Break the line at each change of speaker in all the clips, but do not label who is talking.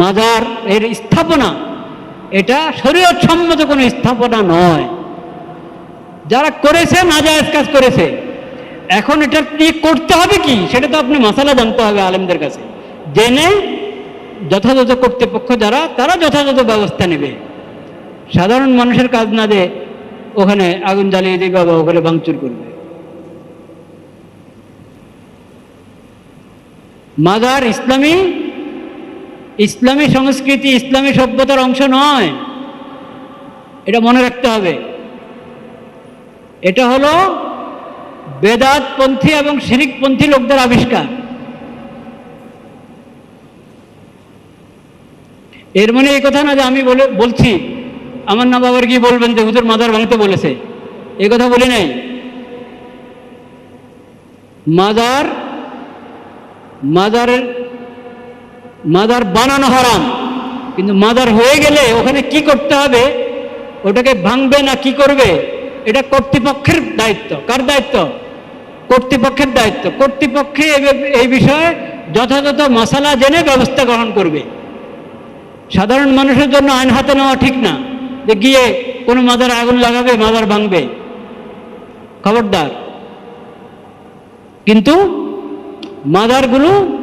মাজার এর স্থাপনা, এটা শরীয়ত সম্মত কোনো স্থাপনা নয়। যারা করেছে, নাজায়েজ কাজ করেছে, এখন এটা নিয়ে করতে হবে কি? সেটা তো আপনি মশালা জানতে হবে আলেমদের কাছে। জেনে যথাযথ কর্তৃপক্ষ যারা, তারা যথাযথ ব্যবস্থা নেবে। সাধারণ মানুষের কাজ না যে ওখানে আগুন জ্বালিয়ে দিবে বা ওখানে ভাঙচুর করবে। মাজার ইসলামী ইসলামী সংস্কৃতি ইসলামী সভ্যতার অংশ নয়। এটা মনে রাখতে হবে। এটা হলো বেদাতপন্থী এবং শিরিকপন্থী লোকদের আবিষ্কার। এর মানে এই কথা না যে আমি বলে, বলছি। আমার না বাবার কি বলবেন যে হুজুর মাদার ভাঙতে বলেছে? এই কথা বলি নাই। মাদার, মাদারের মাদার বানানো হারাম। কিন্তু মাদার হয়ে গেলে ওখানে কি করতে হবে? ওটাকে ভাঙবে না কি করবে? এটা কর্তৃপক্ষের দায়িত্ব। কার দায়িত্ব? কর্তৃপক্ষের দায়িত্ব। কর্তৃপক্ষে এই বিষয়ে যথাযথ মশালা জেনে ব্যবস্থা গ্রহণ করবে। সাধারণ মানুষের জন্য আইন হাতে নেওয়া ঠিক না যে গিয়ে কোনো মাদার আগুন লাগাবে, মাদার ভাঙবে। খবরদার। কিন্তু মাদারগুলো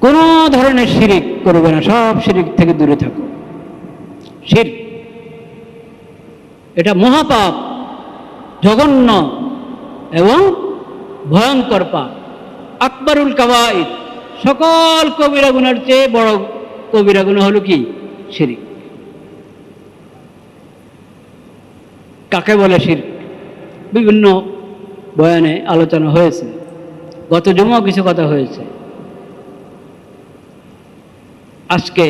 কোনো ধরনের শিরিক করবে না, সব শিরিক থেকে দূরে থাকো। শির এটা মহাপাপ, জঘন্য এবং ভয়ঙ্কর পাপ। আকবরুল কাবাইদ সকল কবিরা গুনার চেয়ে বড় কবিরা গুণা হলো কি? শিরিক। কাকে বলে শির বিভিন্ন বয়ানে আলোচনা হয়েছে। গত জমাও কিছু কথা হয়েছে। আজকে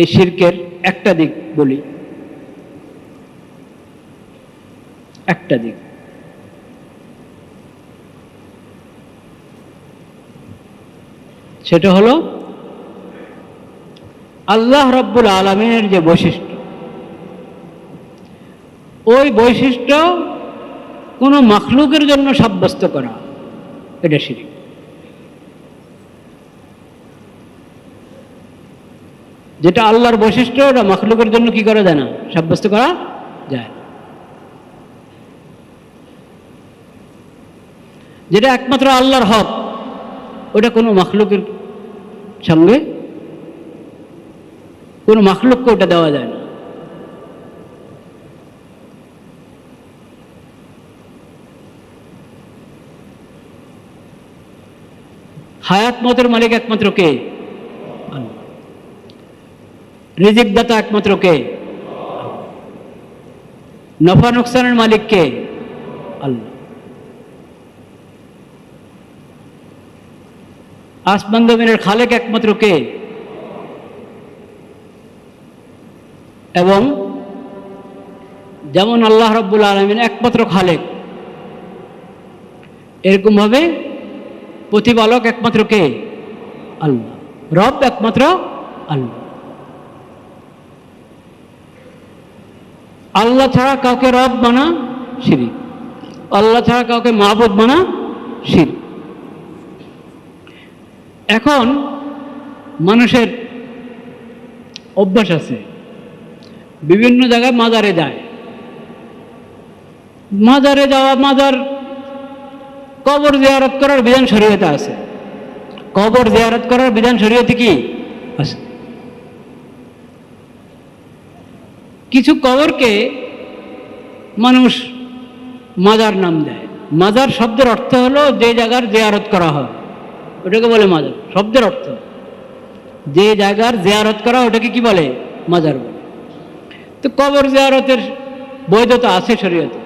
এই শির্কের একটা দিক বলি। একটা দিক। সেটা হলো আল্লাহ রব্বুল আলমিনের যে বৈশিষ্ট্য। ওই বৈশিষ্ট্য কোনো মখলুকের জন্য সাব্যস্ত করা, এটা শিরিক। যেটা আল্লাহর বৈশিষ্ট্য, ওটা মখলুকের জন্য কি করা যায় না? সাব্যস্ত করা যায়। যেটা একমাত্র আল্লাহর হক, ওটা কোনো মখলুকের সঙ্গে, কোনো মখলুককে ওটা দেওয়া যায় না। হায়াত মতের মালিক একমাত্র কে। রিজিক দাতা একমাত্র কে? নফা নোকসানের মালিক কে? আল্লাহ। আসমান জমিনের খালেক একমাত্র কে? এবং যেমন আল্লাহ রব্বুল আলমিন একমাত্র খালেক এরকমভাবে প্রতিপালক একমাত্র কে? আল্লাহ। রব একমাত্র আল্লাহ। আল্লাহ ছাড়া কাউকে রব বানা শিরিক। আল্লাহ ছাড়া কাউকে মাহবুদ বানা শিরিক। এখন মানুষের অভ্যাস আছে। বিভিন্ন জায়গায় মাজারে যায়। মাজারে যাওয়া, মাজার কবর জিয়ারত করার বিধান শরীয়তে আছে। কবর জিয়ারত করার বিধান শরীয়তে কি আছে? কিছু কবরকে মানুষ মাজার নাম দেয়। মাজার শব্দের অর্থ হলো যে জায়গার জিয়ারত করা হয়। ওটাকে বলে মাজার, শব্দের অর্থ। যে জায়গার জিয়ারত করা ওটাকে কি বলে? মাজার বলে। তো কবর জিয়ারতের বৈধতা আছে শরীয়তে।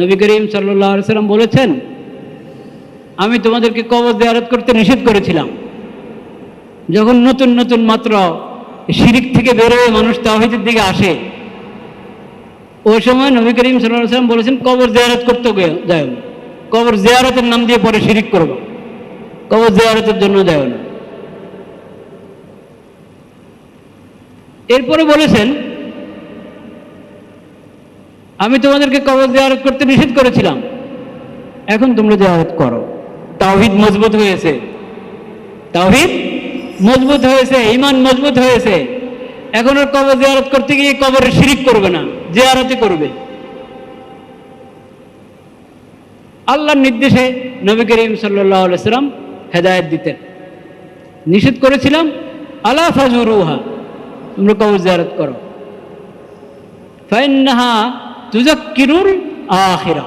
নবী করিম সাল্লাহ সাল্লাম বলেছেন, আমি তোমাদেরকে কবর জিয়ারত করতে নিষেধ করেছিলাম। যখন নতুন নতুন মাত্র শিরিক থেকে বেরোয় মানুষ তাহিদের দিকে আসে ওই সময় নবী করিম সাল্লাম বলেছেন, কবর জিয়ারত করতে যায় না। কবর জিয়ারতের নাম দিয়ে পরে শিরিক করব। কবর জিয়ারতের জন্য যায় না। এরপরে বলেছেন, আমি তোমাদেরকে কবর জিয়ারত করতে নিষেধ করেছিলাম। এখন তোমরা জিয়ারত করো। তাওহিদ মজবুত হয়েছে। তাওহিদ মজবুত হয়েছে ইমান মজবুত হয়েছে। এখন আর কবর জিয়ারত করতে গিয়ে কবরে শিরিক করবে না। জিয়ারতে করবে। আল্লাহর নির্দেশে নবী করিম সাল্লাহ সাল্লাম হেদায়ত দিতেন। নিষেধ করেছিলাম, আলা ফাজুরুহা, তোমরা কবর জিয়ারত করো। ফাইন্নাহা তুজাক্কিরুল আখিরা,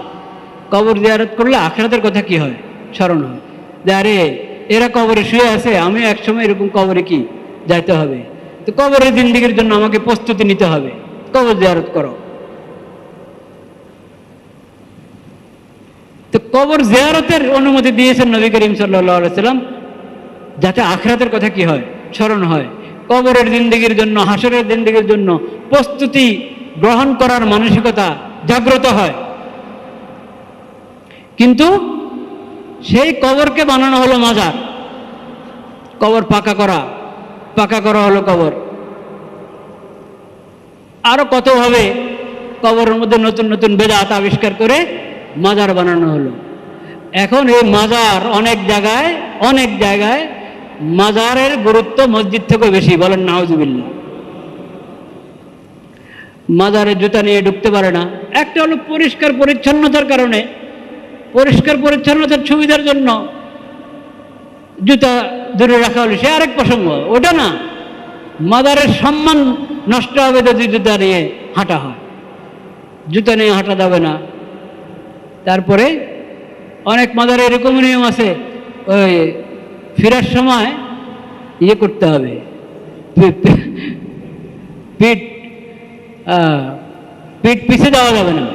কবর জিয়ারত করলে আখিরাতের কথা কি হয়? স্মরণ হয়। যে আরে, এরা কবরে শুয়ে আছে, আমি একসময় এরকম কবরে কি যাইতে হবে? তো কবরের জিন্দিগির জন্য আমাকে প্রস্তুতি নিতে হবে। কবর জিয়ারত করো। তো কবর জিয়ারতের অনুমতি দিয়েছেন নবী করিম সাল্লাম যাতে আখরাতের কথা কি হয়? স্মরণ হয়। কবরের জিন্দিগির জন্য হাসরের জিন্দিগির জন্য প্রস্তুতি গ্রহণ করার মানসিকতা জাগ্রত হয়। কিন্তু সেই কবরকে বানানো হলো মাজার। কবর পাকা করা পাকা করা হলো কবর। আরও কতভাবে কবরের মধ্যে নতুন নতুন বেদাত আবিষ্কার করে মাজার বানানো হলো। এখন এই মাজার অনেক জায়গায় অনেক জায়গায় মাজারের গুরুত্ব মসজিদ থেকে বেশি। বলেন নাওজুবিল্লা মাজারে জুতা নিয়ে ঢুকতে পারে না। একটা হলো পরিষ্কার পরিচ্ছন্নতার কারণে। পরিষ্কার পরিচ্ছন্নতার সুবিধার জন্য জুতা দূরে রাখা হলো। সে আরেক প্রসঙ্গ। ওটা না মাদারের সম্মান নষ্ট হবে যদি জুতা নিয়ে হাঁটা হয়। জুতা নিয়ে হাঁটা যাবে না। তারপরে অনেক মাদারে এরকম নিয়ম আছে, ওই ফেরার সময় ইয়ে করতে হবে। পিঠ পিঠ পিছে দেওয়া যাবে না।